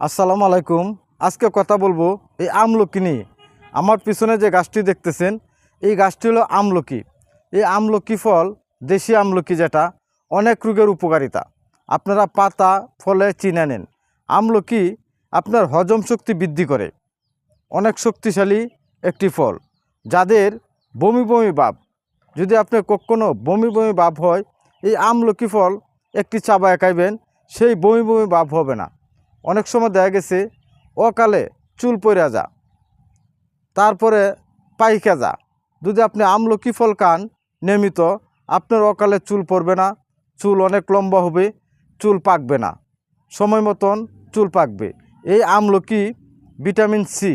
আসসালামু আলাইকুম। আজকে কথা বলব এই আমলকি নিয়ে। আমার পিছনে যে গাছটি দেখতেছেন, এই গাছটি হলো আমলকি। এই আমলকি ফল দেশি আমলকি যেটা, অনেক রোগের উপকারিতা। আপনারা পাতা, ফলে চিনে নেন। আমলকি আপনার হজম শক্তি বৃদ্ধি করে। অনেক শক্তিশালী একটি ফল। যাদের বমি বমি ভাব। যদি আপনার কখনো বমি বমি ভাব হয়, এই আমলকি ফল একটি চাবায় খাইবেন সেই বমি বমি ভাব হবে না। অনেক সময় দেখা গেছে, অকালে চুল পড়া যা, তারপরে পাইকা যা। যদি আপনি আমলকি ফল খান, নিয়মিত আপনার অকালে চুল পড়বে না, চুল অনেক লম্বা হবে, চুল পাকবে না। সময় মতন চুল পাকবে। এই আমলকি ভিটামিন সি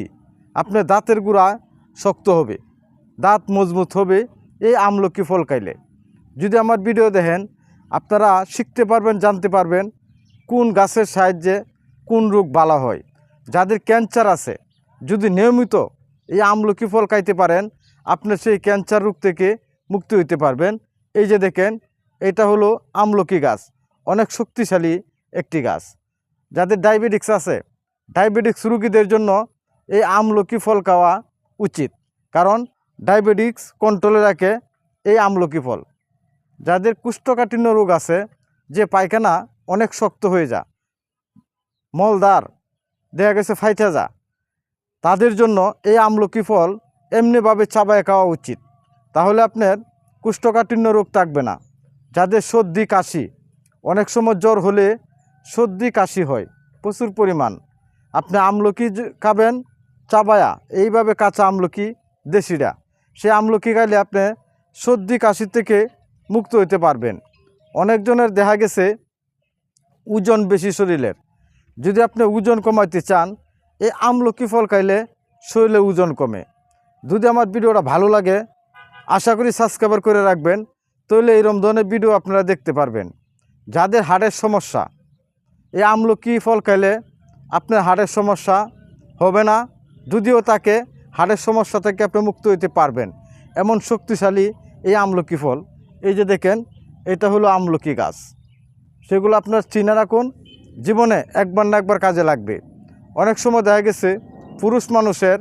আপনার দাঁতের গুঁড়া শক্ত হবে, দাঁত মজবুত হবে, এই আমলকি ফল খাইলে। যদি আমার ভিডিও দেখেন, আপনারা শিখতে পারবেন, জানতে পারবেন কোন গাছের সাহায্যে কোন রোগ ভালো হয়? যাদের ক্যান্সার আছে, যদি নিয়মিত এই আমলকি ফল খাইতে পারেন, আপনি সেই ক্যান্সার রোগ থেকে মুক্তি হইতে পারবেন। এই যে দেখেন, এটা হলো আমলকি গাছ, অনেক শক্তিশালী একটি গাছ। যাদের ডায়াবেটিক্স আছে, ডায়াবেটিক্স রুগীদের জন্য এই আমলকি ফল খাওয়া উচিত। কারণ ডায়াবেটিক্স কন্ট্রোলে রাখে এই আমলকি ফল। যাদের কুষ্ঠকাঠিন্য রোগ আছে, যে পায়খানা অনেক শক্ত হয়ে যা মলদার দেখা গেছে ফাইটা যা। তাদের জন্য এই আমলকি ফল এমনিভাবে চাবায় খাওয়া উচিত। তাহলে আপনার কুষ্ঠকাঠিন্য রোগ থাকবে না। যাদের সর্দি, কাশি, অনেক সময় জ্বর হলে সর্দি, কাশি হয়, প্রচুর পরিমাণ। আপনি আমলকি খাবেন চাবায়া, এইভাবে কাঁচা আমলকি দেশিরা। সে আমলকি খাইলে আপনি সর্দি, কাশি থেকে মুক্ত হইতে পারবেন। অনেকজনের দেখা গেছে ওজন বেশি শরীরের। যদি আপনি ওজন কমাইতে চান, এই আমলকি ফল খাইলে শরীরে ওজন কমে। যদি আমার ভিডিওটা ভালো লাগে, আশা করি সাবস্ক্রাইবার করে রাখবেন, তাহলে এইরকম ধরনের ভিডিও আপনারা দেখতে পারবেন। যাদের হাড়ের সমস্যা, এই আমলকি ফল খাইলে আপনার হাড়ের সমস্যা হবে না, যদিও তাকে হাড়ের সমস্যা থেকে আপনি মুক্ত হইতে পারবেন। এমন শক্তিশালী এই আমলকি ফল। এই যে দেখেন, এটা হলো আমলকি গাছ। সেগুলো আপনার চিনে রাখুন জীবনে একবার না একবার কাজে লাগবে। অনেক সময় দেখা গেছে, পুরুষ মানুষের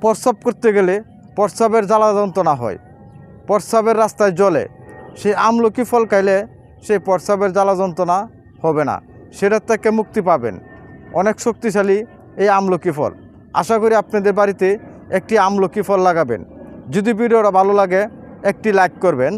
প্রস্রাব করতে গেলে প্রস্রাবের জ্বালা যন্ত্রণা হয়, প্রস্রাবের রাস্তায় জলে সেই আমলকি ফল খাইলে সেই প্রস্রাবের জ্বালা যন্ত্রণা হবে না সেটার থেকে মুক্তি পাবেন। অনেক শক্তিশালী এই আমলকি ফল। আশা করি আপনাদের বাড়িতে একটি আমলকি ফল লাগাবেন। যদি ভিডিওটা ভালো লাগে, একটি লাইক করবেন।